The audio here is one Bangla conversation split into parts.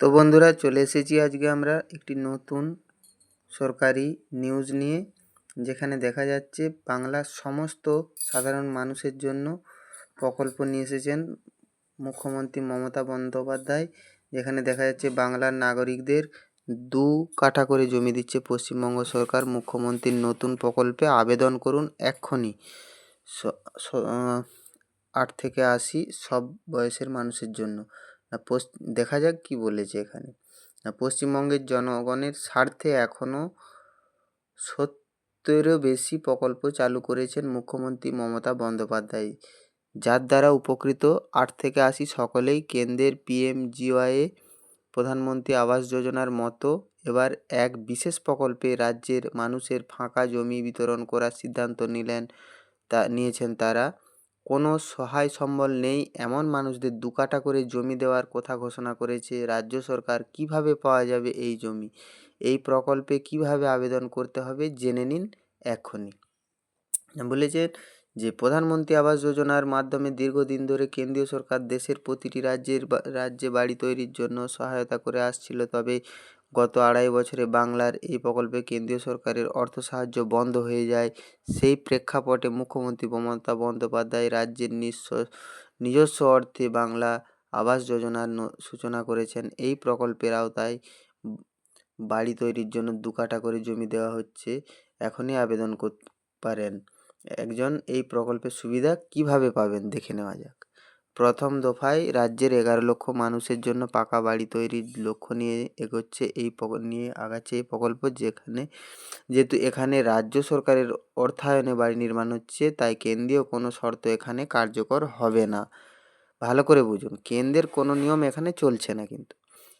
তো বন্ধুরা চলে এসেছি আজকে আমরা একটি নতুন সরকারি নিউজ নিয়ে, যেখানে দেখা যাচ্ছে বাংলার সমস্ত সাধারণ মানুষের জন্য প্রকল্প নিয়ে এসেছেন মুখ্যমন্ত্রী মমতা বন্দ্যোপাধ্যায়, যেখানে দেখা যাচ্ছে বাংলার নাগরিকদের দু কাঠা করে জমি দিচ্ছে পশ্চিমবঙ্গ সরকার। মুখ্যমন্ত্রীর নতুন প্রকল্পে আবেদন করুন এক্ষুনি। আট থেকে আশি সব বয়সের মানুষের জন্য। দেখা যাক কি বলেছে এখানে। পশ্চিমবঙ্গের জনগণের স্বার্থে এখনও সত্তরেরও বেশি প্রকল্প চালু করেছেন মুখ্যমন্ত্রী মমতা বন্দ্যোপাধ্যায়, যার দ্বারা উপকৃত আট থেকে আশি সকলেই কেন্দ্রের পিএমজিওয়াইয়ে প্রধানমন্ত্রী আবাস যোজনার মতো এবার এক বিশেষ প্রকল্পে রাজ্যের মানুষের ফাঁকা জমি বিতরণ করার সিদ্ধান্ত নিলেন তা, নিয়েছেন তারা। কোনো সহায় সম্বল নেই। এমন মানুষদের দু কাঠা করে জমি দেওয়ার কথা ঘোষণা করেছে রাজ্য সরকার। কীভাবে পাওয়া যাবে এই জমি? এই প্রকল্পে কীভাবে আবেদন করতে হবে? জেনে নিন এক্ষুনি। বলেছেন যে, প্রধানমন্ত্রী আবাস যোজনার মাধ্যমে দীর্ঘদিন ধরে কেন্দ্রীয় সরকার দেশের প্রতিটি রাজ্যের রাজ্যে বাড়ি তৈরির জন্য সহায়তা করে আসছিল। তবে গত আড়াই বছরে বাংলার এই প্রকল্পে কেন্দ্রীয় সরকারের অর্থ সাহায্য বন্ধ হয়ে যায়। সেই প্রেক্ষাপটে মুখ্যমন্ত্রী মমতা বন্দ্যোপাধ্যায় রাজ্যের নিঃস্ব, নিজস্ব অর্থে বাংলা আবাস যোজনার সূচনা করেছেন। এই প্রকল্পের আওতায় বাড়ি তৈরির জন্য দু কাঠা করে জমি দেওয়া হচ্ছে। এখনই আবেদন করতে পারেন। একজন এই প্রকল্পের সুবিধা কীভাবে পাবেন? দেখে নেওয়া যাক। প্রথম দফায় রাজ্যের এগারো লক্ষ মানুষের জন্য পাকা বাড়ি তৈরির লক্ষ্য নিয়ে এগোচ্ছে এই নিয়ে আগাচ্ছে এই প্রকল্প যেখানে, যেহেতু এখানে রাজ্য সরকারের অর্থায়নে বাড়ি নির্মাণ হচ্ছে, তাই কেন্দ্রীয় কোনো শর্ত এখানে কার্যকর হবে না। ভালো করে বুঝুন, কেন্দ্রের কোনো নিয়ম এখানে চলছে না কিন্তু।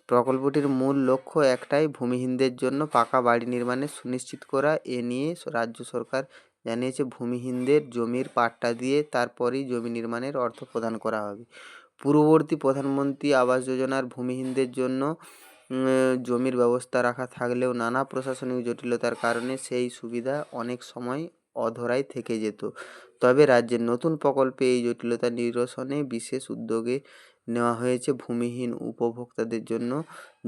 প্রকল্পটির মূল লক্ষ্য একটাই, ভূমিহীনদের জন্য পাকা বাড়ি নির্মাণে সুনিশ্চিত করা, এ নিয়ে রাজ্য সরকার জানিয়েছে, ভূমিহীনদের জমির পাট্টা দিয়ে তারপরেই জমি নির্মাণের অর্থ প্রদান করা হবে। পূর্ববর্তী প্রধানমন্ত্রী আবাস যোজনার ভূমিহীনদের জন্য জমির ব্যবস্থা রাখা থাকলেও নানা প্রশাসনিক জটিলতার কারণে সেই সুবিধা অনেক সময় অধরাই থেকে যেত। তবে রাজ্যের নতুন প্রকল্পে এই জটিলতা নিরসনে বিশেষ উদ্যোগে নেওয়া হয়েছে ভূমিহীন উপভোক্তাদের জন্য।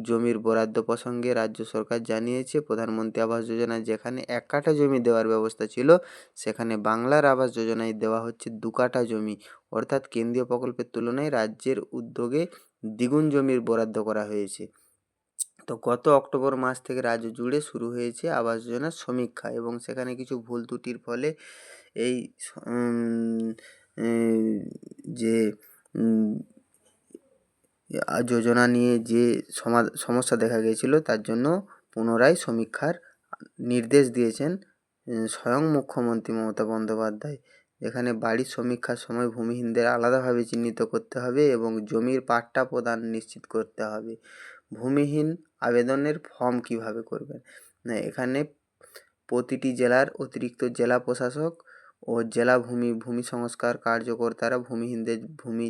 জমির বরাদ্দ প্রসঙ্গে রাজ্য সরকার জানিয়েছে, প্রধানমন্ত্রী আবাস যোজনায় যেখানে এক কাঠা জমি দেওয়ার ব্যবস্থা ছিল, সেখানে বাংলার আবাস যোজনায় দেওয়া হচ্ছে দু কাঠা জমি। অর্থাৎ কেন্দ্রীয় প্রকল্পের তুলনায় রাজ্যের উদ্যোগে দ্বিগুণ জমির বরাদ্দ করা হয়েছে। তো গত অক্টোবর মাস থেকে রাজ্য জুড়ে শুরু হয়েছে আবাস যোজনার সমীক্ষা এবং সেখানে কিছু ভুল ত্রুটির ফলে এই যে যোজনা নিয়ে যে সমা, সমস্যা দেখা গিয়েছিল, তার জন্য পুনরায় সমীক্ষার নির্দেশ দিয়েছেন স্বয়ং মুখ্যমন্ত্রী মমতা বন্দ্যোপাধ্যায় এখানে বাড়ির সমীক্ষার সময় ভূমিহীনদের আলাদাভাবে চিহ্নিত করতে হবে এবং জমির পাট্টা প্রদান নিশ্চিত করতে হবে। ভূমিহীন আবেদনের ফর্ম কীভাবে করবেন? এখানে প্রতিটি জেলার অতিরিক্ত জেলা প্রশাসক ও জেলা ভূমি ভূমি সংস্কার কার্যকর্তারা ভূমিহীনদের ভূমি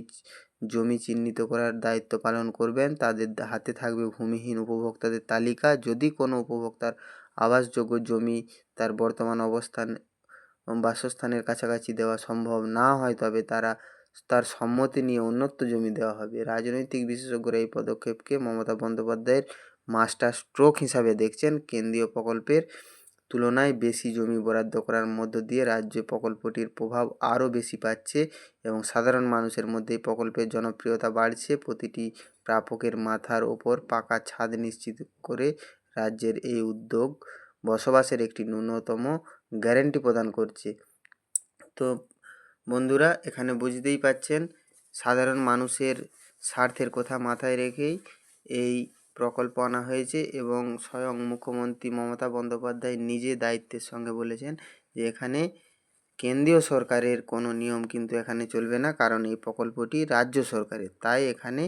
জমি চিহ্নিত করার দায়িত্ব পালন করবেন। তাদের হাতে থাকবে ভূমিহীন উপভোক্তাদের তালিকা। যদি কোনো উপভোক্তার আবাসযোগ্য জমি তার বর্তমান অবস্থান, বাসস্থানের কাছাকাছি দেওয়া সম্ভব না হয়, তবে তারা তার সম্মতি নিয়ে অন্যত্র জমি দেওয়া হবে। রাজনৈতিক বিশেষজ্ঞরা এই পদক্ষেপকে মমতা বন্দ্যোপাধ্যায়ের মাস্টার স্ট্রোক হিসাবে দেখছেন। কেন্দ্রীয় প্রকল্পের তুলনায় বেশি জমি বরাদ্দ করার মধ্য দিয়ে রাজ্যে প্রকল্পটির প্রভাব আরও বেশি পাচ্ছে এবং সাধারণ মানুষের মধ্যে এই প্রকল্পের জনপ্রিয়তা বাড়ছে। প্রতিটি প্রাপকের মাথার ওপর পাকা ছাদ নিশ্চিত করে রাজ্যের এই উদ্যোগ বসবাসের একটি ন্যূনতম গ্যারেন্টি প্রদান করছে। তো বন্ধুরা, এখানে বুঝতেই পাচ্ছেন, সাধারণ মানুষের স্বার্থের কথা মাথায় রেখেই এই প্রকল্প আনা হয়েছে এবং স্বয়ং মুখ্যমন্ত্রী মমতা বন্দ্যোপাধ্যায় নিজে দায়িত্বের সঙ্গে বলেছেন যে এখানে কেন্দ্রীয় সরকারের কোনো নিয়ম কিন্তু এখানে চলবে না, কারণ এই প্রকল্পটি রাজ্য সরকারের। তাই এখানে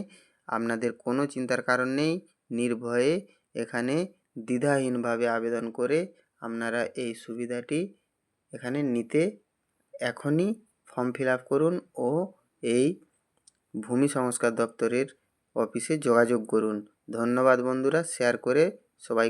আপনাদের কোনো চিন্তার কারণ নেই, নির্ভয়ে এখানে দ্বিধাহীনভাবে আবেদন করে আপনারা এই সুবিধাটি এখানে নিতে এখনই ফর্ম ফিল আপ করুন ও এই ভূমি সংস্কার দপ্তরের অফিসে যোগাযোগ করুন। ধন্যবাদ বন্ধুরা শেয়ার করে সবাই